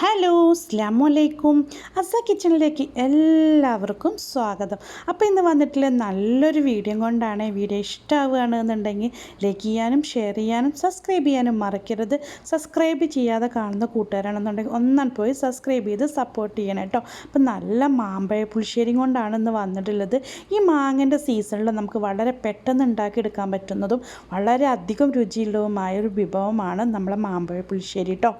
Hello അസ്ലാമലൈക്കും അസ കിച്ചണിലേക്ക് എല്ലാവർക്കും സ്വാഗതം. അപ്പോൾ ഇന്ന് വന്നിട്ടുള്ള നല്ലൊരു വീഡിയോ കൊണ്ടാണ് വീഡിയോ ഇഷ്ടമാവുകയാണ് എന്നുണ്ടെങ്കിൽ ലൈക്ക് ചെയ്യാനും ഷെയർ ചെയ്യാനും സബ്സ്ക്രൈബ് ചെയ്യാനും മറക്കരുത്. സബ്സ്ക്രൈബ് ചെയ്യാതെ കാണുന്ന കൂട്ടുകാരാണെന്നുണ്ടെങ്കിൽ ഒന്നാൻ പോയി സബ്സ്ക്രൈബ് ചെയ്ത് സപ്പോർട്ട് ചെയ്യണം കേട്ടോ. അപ്പോൾ നല്ല മാമ്പഴ പുളിശ്ശേരി കൊണ്ടാണ് ഇന്ന് വന്നിട്ടുള്ളത്. ഈ മാങ്ങന്റെ സീസണിൽ നമുക്ക് വളരെ പെട്ടെന്ന് ഉണ്ടാക്കിയെടുക്കാൻ പറ്റുന്നതും വളരെ അധികം രുചിയുള്ളതുമായ ഒരു വിഭവമാണ് നമ്മളെ മാമ്പഴ പുളിശ്ശേരി കേട്ടോ.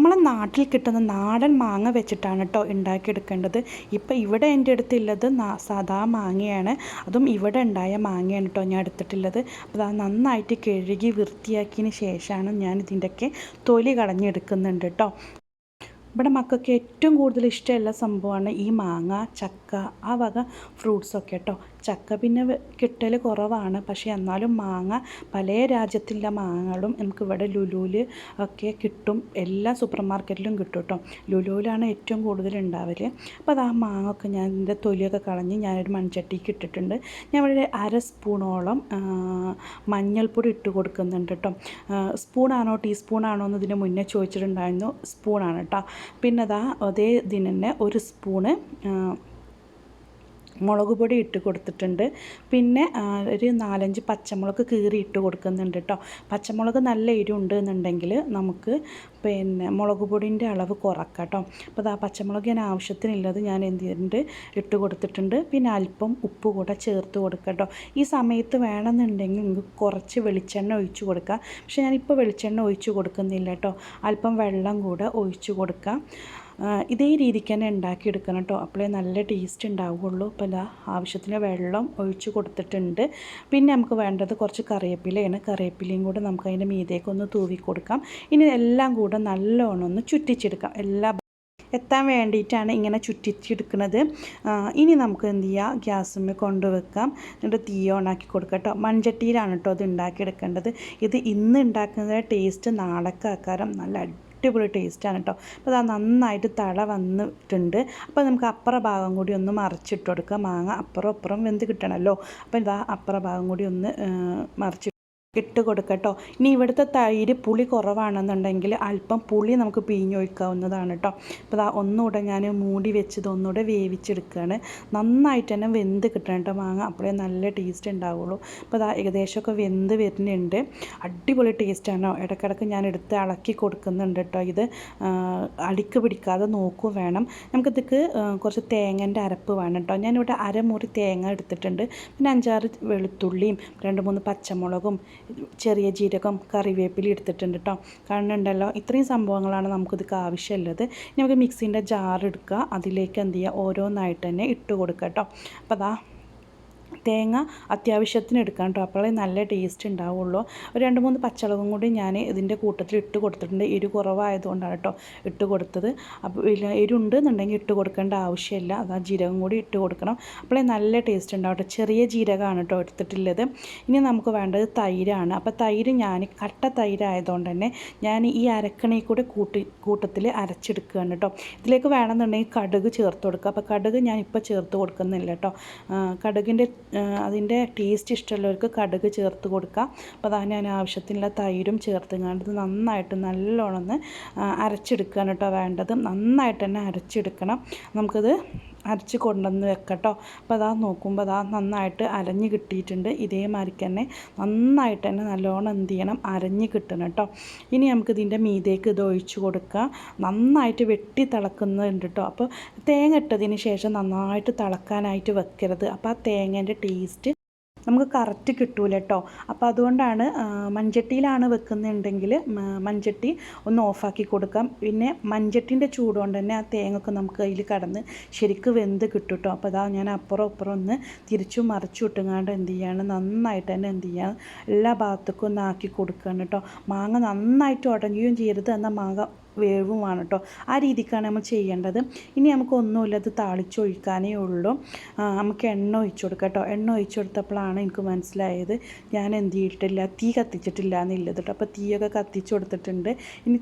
നമ്മളെ നാട്ടിൽ കിട്ടുന്ന നാടൻ മാങ്ങ വെച്ചിട്ടാണ് കേട്ടോ ഉണ്ടാക്കിയെടുക്കേണ്ടത്. ഇപ്പം ഇവിടെ എന്റെ അടുത്തുള്ളത് സാധാ മാങ്ങയാണ്. അതും ഇവിടെ ഉണ്ടായ മാങ്ങയാണ് കേട്ടോ ഞാൻ എടുത്തിട്ടുള്ളത്. അപ്പോൾ അത് നന്നായിട്ട് കഴുകി വൃത്തിയാക്കിയതിന് ശേഷമാണ് ഞാൻ ഇതിന്റെയൊക്കെ തൊലി കളഞ്ഞെടുക്കുന്നുണ്ട് കേട്ടോ ഇവിടെ മക്കൾക്ക് ഏറ്റവും കൂടുതൽ ഇഷ്ടമുള്ള സംഭവമാണ് ഈ മാങ്ങ ചക്ക ആ വക ഫ്രൂട്ട്സൊക്കെ കേട്ടോ ചക്ക പിന്നെ കിട്ടൽ കുറവാണ്. പക്ഷേ എന്നാലും മാങ്ങ പല രാജ്യത്തിന്റെ മാങ്ങകളും നമുക്ക് ഇവിടെ ലുലുവിൽ ഒക്കെ കിട്ടും. എല്ലാ സൂപ്പർ മാർക്കറ്റിലും കിട്ടും കേട്ടോ ലുലുവിലാണ് ഏറ്റവും കൂടുതൽ ഉണ്ടാവൽ അപ്പോൾ അത് ആ മാങ്ങൊക്കെ ഞാൻ ഇതിന്റെ തൊലിയൊക്കെ കളഞ്ഞ് ഞാനൊരു മൺചട്ടിക്ക് ഇട്ടിട്ടുണ്ട്. ഞാൻ ഇവിടെ അര സ്പൂണോളം മഞ്ഞൾപ്പൊടി ഇട്ട് കൊടുക്കുന്നുണ്ട് കേട്ടോ. സ്പൂണാണോ ടീസ്പൂണാണോ എന്ന് ഇതിന് മുന്നേ ചോദിച്ചിട്ടുണ്ടായിരുന്നു. സ്പൂണാണ് കേട്ടോ. പിന്നെ അതാ അതേ ഇതിന് തന്നെ ഒരു സ്പൂണ് മുളക് പൊടി ഇട്ട് കൊടുത്തിട്ടുണ്ട്. പിന്നെ ഒരു നാലഞ്ച് പച്ചമുളക് കീറി ഇട്ട് കൊടുക്കുന്നുണ്ട് കേട്ടോ പച്ചമുളക് നല്ല എരിവുണ്ട് എന്നുണ്ടെങ്കിൽ നമുക്ക് പിന്നെ മുളക് പൊടിന്റെ അളവ് കുറക്കാം കേട്ടോ അപ്പോൾ ആ പച്ചമുളക് ഞാൻ ആവശ്യത്തിനുള്ളത് ഞാൻ എന്ത് ചെയ്തിട്ടുണ്ട്? ഇട്ട് കൊടുത്തിട്ടുണ്ട്. പിന്നെ അല്പം ഉപ്പ് കൂടെ ചേർത്ത് കൊടുക്കുക കേട്ടോ ഈ സമയത്ത് വേണമെന്നുണ്ടെങ്കിൽ നിങ്ങൾക്ക് കുറച്ച് വെളിച്ചെണ്ണ ഒഴിച്ച് കൊടുക്കാം. പക്ഷേ ഞാനിപ്പോൾ വെളിച്ചെണ്ണ ഒഴിച്ച് കൊടുക്കുന്നില്ല കേട്ടോ അല്പം വെള്ളം കൂടെ ഒഴിച്ച് കൊടുക്കാം. ഇതേ രീതിക്ക് തന്നെ ഉണ്ടാക്കിയെടുക്കണം കേട്ടോ അപ്പോഴേ നല്ല ടേസ്റ്റ് ഉണ്ടാവുകയുള്ളൂ. അപ്പോൾ ആവശ്യത്തിന് വെള്ളം ഒഴിച്ച് കൊടുത്തിട്ടുണ്ട്. പിന്നെ നമുക്ക് വേണ്ടത് കുറച്ച് കറിവേപ്പിലയാണ്. കറിവേപ്പിലയും കൂടെ നമുക്ക് അതിന്റെ മീതേക്ക് ഒന്ന് തൂവി കൊടുക്കാം. ഇനി എല്ലാം കൂടെ നല്ലോണം ഒന്ന് ചുറ്റിച്ചെടുക്കാം. എല്ലാ എത്താൻ വേണ്ടിയിട്ടാണ് ഇങ്ങനെ ചുറ്റിച്ചെടുക്കുന്നത് ഇനി നമുക്ക് എന്ത് ചെയ്യാം? ഗ്യാസിൽ കൊണ്ടുവെക്കാം. എന്നിട്ട് തീ ഓണാക്കി കൊടുക്കാം കേട്ടോ മൺചട്ടിയിലാണ് കേട്ടോ അത് ഉണ്ടാക്കിയെടുക്കേണ്ടത്. ഇത് ഇന്ന് ഉണ്ടാക്കുന്ന ടേസ്റ്റ് നാളേക്കാക്കാരം നല്ല അടിപൊളി ടേസ്റ്റാണ് കേട്ടോ അപ്പോൾ അത് നന്നായിട്ട് തള വന്നിട്ടുണ്ട്. അപ്പോൾ നമുക്ക് അപ്പുറ ഭാഗം കൂടി ഒന്ന് മറിച്ചിട്ട് കൊടുക്കുക മാങ്ങ അപ്പുറം അപ്പുറം വെന്ത് കിട്ടണമല്ലോ അപ്പോൾ ഇതാ അപ്പുറ ഭാഗം കൂടി ഒന്ന് മറിച്ച് ഇട്ട് കൊടുക്കട്ടോ ഇനി ഇവിടുത്തെ തൈര് പുളി കുറവാണെന്നുണ്ടെങ്കിൽ അല്പം പുളി നമുക്ക് പിഴിഞ്ഞൊഴിക്കാവുന്നതാണ് കേട്ടോ അപ്പോൾ ദാ ഒന്നുകൂടെ ഞാൻ മൂടി വെച്ചത് ഒന്നുകൂടെ വേവിച്ചെടുക്കുകയാണ്. നന്നായിട്ട് തന്നെ വെന്ത് കിട്ടണം കേട്ടോ മാങ്ങ. അപ്പോഴേ നല്ല ടേസ്റ്റ് ഉണ്ടാവുള്ളൂ. അപ്പോൾ ദാ ഏകദേശമൊക്കെ വെന്ത് വരുന്നുണ്ട്. അടിപൊളി ടേസ്റ്റാണ് ഇടയ്ക്കിടയ്ക്ക് ഞാൻ എടുത്ത് ഇളക്കി കൊടുക്കുന്നുണ്ട് കേട്ടോ ഇത്. അടിക്ക് പിടിക്കാതെ നോക്കുക വേണം. നമുക്കിതൊക്കെ കുറച്ച് തേങ്ങന്റെ അരപ്പ് വേണം കേട്ടോ ഞാനിവിടെ അരമുറി തേങ്ങ എടുത്തിട്ടുണ്ട്. പിന്നെ അഞ്ചാറ് വെളുത്തുള്ളിയും രണ്ട് മൂന്ന് പച്ചമുളകും ചെറിയ ജീരകം കറിവേപ്പില എടുത്തിട്ടുണ്ട് കേട്ടോ കാണുന്നുണ്ടല്ലോ ഇത്രയും സംഭവങ്ങളാണ് നമുക്കിതൊക്കെ ആവശ്യമുള്ളത്. ഇനി നമുക്ക് മിക്സിന്റെ ജാർ എടുക്കുക. അതിലേക്ക് എന്ത് ചെയ്യുക? ഓരോന്നായിട്ട് തന്നെ ഇട്ട് കൊടുക്കുക കേട്ടോ അപ്പോൾ അതാ തേങ്ങ അത്യാവശ്യത്തിന് എടുക്കാം കേട്ടോ അപ്പോഴേ നല്ല ടേസ്റ്റ് ഉണ്ടാവുള്ളൂ ഒരു രണ്ട് മൂന്ന് പച്ചളകും കൂടി ഞാൻ ഇതിന്റെ കൂട്ടത്തിൽ ഇട്ട് കൊടുത്തിട്ടുണ്ട്. എരി കുറവായതുകൊണ്ടാണ് കേട്ടോ ഇട്ട് കൊടുത്തത്. അപ്പോൾ ഇല്ല ഉണ്ട് എന്നുണ്ടെങ്കിൽ ഇട്ട് കൊടുക്കേണ്ട ആവശ്യമില്ല. അത് ആ ജീരകം കൂടി ഇട്ട് കൊടുക്കണം. അപ്പോഴേ നല്ല ടേസ്റ്റ് ഉണ്ടാവും കേട്ടോ ചെറിയ ജീരകമാണ് കേട്ടോ എടുത്തിട്ടുള്ളത്. ഇനി നമുക്ക് വേണ്ടത് തൈരാണ്. അപ്പോൾ തൈര് ഞാൻ കട്ട തൈരായതുകൊണ്ട് തന്നെ ഞാൻ ഈ അരക്കണയിൽ കൂടെ കൂട്ടി കൂട്ടത്തിൽ അരച്ചെടുക്കുകയാണ് കേട്ടോ ഇതിലേക്ക് വേണമെന്നുണ്ടെങ്കിൽ കടുക് ചേർത്ത് കൊടുക്കുക അപ്പോൾ കടുക് ഞാൻ ഇപ്പോൾ ചേർത്ത് കൊടുക്കുന്നില്ല കേട്ടോ കടുകിന്റെ അതിന്റെ ടേസ്റ്റ് ഇഷ്ടമുള്ളവർക്ക് കടുക് ചേർത്ത് കൊടുക്കാം. അപ്പോൾ അതാ ഞാൻ ആവശ്യത്തിനുള്ള തൈരും ചേർത്ത് ഇത് നന്നായിട്ട് നല്ലോണം ഒന്ന് അരച്ചെടുക്കുകയാണ് കേട്ടോ വേണ്ടത്. നന്നായിട്ട് തന്നെ അരച്ചെടുക്കണം. നമുക്കിത് അരച്ച് കൊണ്ടുവന്ന് വെക്കട്ടോ. അപ്പോൾ അതാ നോക്കുമ്പോൾ അതാ നന്നായിട്ട് അരഞ്ഞ് കിട്ടിയിട്ടുണ്ട്. ഇതേമാതിരിക്ക് തന്നെ നന്നായിട്ട് തന്നെ നല്ലോണം എന്ത് ചെയ്യണം? അരഞ്ഞ് കിട്ടണം കേട്ടോ. ഇനി നമുക്ക് ഇതിന്റെ മീതേക്ക് ഇത് ഒഴിച്ച് കൊടുക്കുക നന്നായിട്ട് വെട്ടി തിളക്കുന്നുണ്ട് കേട്ടോ. അപ്പോൾ തേങ്ങ ഇട്ടതിന് ശേഷം നന്നായിട്ട് തിളക്കാനായിട്ട് വെക്കരുത്. അപ്പോൾ ആ തേങ്ങേന്റെ ടേസ്റ്റ് നമുക്ക് കറക്റ്റ് കിട്ടൂല കേട്ടോ അപ്പോൾ അതുകൊണ്ടാണ് മൺചട്ടിയിലാണ് വെക്കുന്നുണ്ടെങ്കിൽ മൺചട്ടി ഒന്ന് ഓഫാക്കി കൊടുക്കാം. പിന്നെ മൺചട്ടിന്റെ ചൂടുകൊണ്ട് തന്നെ ആ തേങ്ങൊക്കെ നമുക്ക് അതിൽ കടന്ന് ശരിക്ക് വെന്ത് കിട്ടും കേട്ടോ അപ്പോൾ അതാ ഞാൻ അപ്പുറം അപ്പുറം ഒന്ന് തിരിച്ചു മറിച്ചു ഇട്ടുങ്ങാണ്ട് എന്ത് ചെയ്യാണ് നന്നായിട്ട് തന്നെ എന്ത് ചെയ്യാണ് എല്ലാ ഭാഗത്തേക്കും ഒന്ന് ആക്കി കൊടുക്കുകയാണ് കേട്ടോ മാങ്ങ നന്നായിട്ട് ഉടങ്ങുകയും ചെയ്യരുത് എന്നാൽ മാങ്ങ വേവുമാണ് കേട്ടോ ആ രീതിക്കാണ് നമ്മൾ ചെയ്യേണ്ടത്. ഇനി നമുക്ക് ഒന്നുമില്ല അത് താളിച്ചൊഴിക്കാനേ ഉള്ളൂ. നമുക്ക് എണ്ണ ഒഴിച്ചു കൊടുക്കാം കേട്ടോ എണ്ണ ഒഴിച്ചു കൊടുത്തപ്പോഴാണ് എനിക്ക് മനസ്സിലായത് ഞാൻ എന്ത് ചെയ്തിട്ടില്ല തീ കത്തിച്ചിട്ടില്ല എന്നുള്ളത് കേട്ടോ അപ്പോൾ തീയൊക്കെ കത്തിച്ചു കൊടുത്തിട്ടുണ്ട്. ഇനി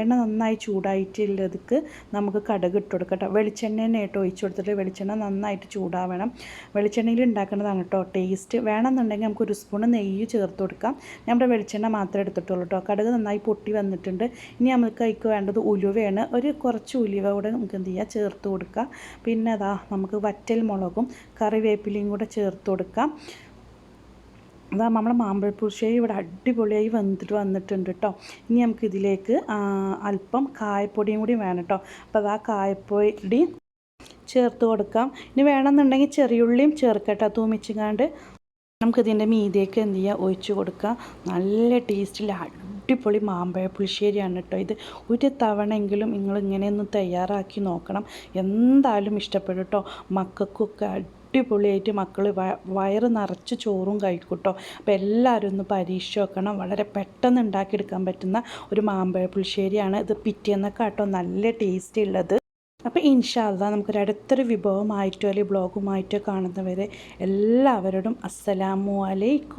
എണ്ണ നന്നായി ചൂടായിട്ടുള്ളതുക്ക് നമുക്ക് കടുക് ഇട്ട് കൊടുക്കാം കേട്ടോ വെളിച്ചെണ്ണ കേട്ടോ ഒഴിച്ച് കൊടുത്തിട്ട് വെളിച്ചെണ്ണ നന്നായിട്ട് ചൂടാവണം. വെളിച്ചെണ്ണയിൽ ഉണ്ടാക്കുന്നതാണ് കേട്ടോ ടേസ്റ്റ്. വേണമെന്നുണ്ടെങ്കിൽ നമുക്ക് ഒരു സ്പൂൺ നെയ്യ് ചേർത്ത് കൊടുക്കാം. നമ്മുടെ വെളിച്ചെണ്ണ മാത്രമേ എടുത്തിട്ടുള്ളൂ കേട്ടോ. കടുക് നന്നായി പൊട്ടി വന്നിട്ടുണ്ട്. ഇനി നമുക്ക് അതിക്ക് വേണ്ടത് ഉലുവയാണ്. ഒരു കുറച്ച് ഉലുവ കൂടെ നമുക്ക് എന്ത് ചെയ്യുക ചേർത്ത് കൊടുക്കാം. പിന്നെ അതാ നമുക്ക് വറ്റൽ മുളകും കറിവേപ്പിലയും കൂടെ ചേർത്ത് കൊടുക്കാം. അതാ നമ്മളെ മാമ്പഴപ്പുളിശ്ശേരി ഇവിടെ അടിപൊളിയായി വന്നിട്ട് വന്നിട്ടുണ്ട് കേട്ടോ ഇനി നമുക്ക് ഇതിലേക്ക് അല്പം കായപ്പൊടിയും കൂടി വേണം കേട്ടോ അപ്പോൾ അതാ കായപ്പൊടി ചേർത്ത് കൊടുക്കാം. ഇനി വേണമെന്നുണ്ടെങ്കിൽ ചെറിയുള്ളിയും ചേർക്കട്ടോ തൂമിച്ചുകാണ്ട് നമുക്കിതിന്റെ മീതിയൊക്കെ എന്ത് ചെയ്യുക ഒഴിച്ചു കൊടുക്കാം. നല്ല ടേസ്റ്റിൽ അടിപൊളി മാമ്പഴ പുളിശ്ശേരിയാണ് കേട്ടോ ഇത്. ഒരു തവണയെങ്കിലും നിങ്ങൾ ഇങ്ങനെയൊന്ന് തയ്യാറാക്കി നോക്കണം. എന്തായാലും ഇഷ്ടപ്പെടും കേട്ടോ മക്കൾക്കൊക്കെ അടിപൊളിയായിട്ട് മക്കൾ വയറ് നിറച്ച് ചോറും കഴിക്കൂട്ടോ. കേട്ടോ അപ്പോൾ എല്ലാവരും ഒന്ന് പരീക്ഷ വെക്കണം. വളരെ പെട്ടെന്ന് ഉണ്ടാക്കിയെടുക്കാൻ പറ്റുന്ന ഒരു മാമ്പഴ പുളിശ്ശേരിയാണ് ഇത് പിറ്റേന്നൊക്കെ കേട്ടോ നല്ല ടേസ്റ്റ് ഉള്ളത്. അപ്പോൾ ഇൻഷാല്ല നമുക്കൊരു അടുത്തൊരു വിഭവമായിട്ടോ അല്ലെങ്കിൽ ബ്ലോഗുമായിട്ടോ കാണുന്നവരെ എല്ലാവരോടും അസ്സലാമു അലൈക്കും.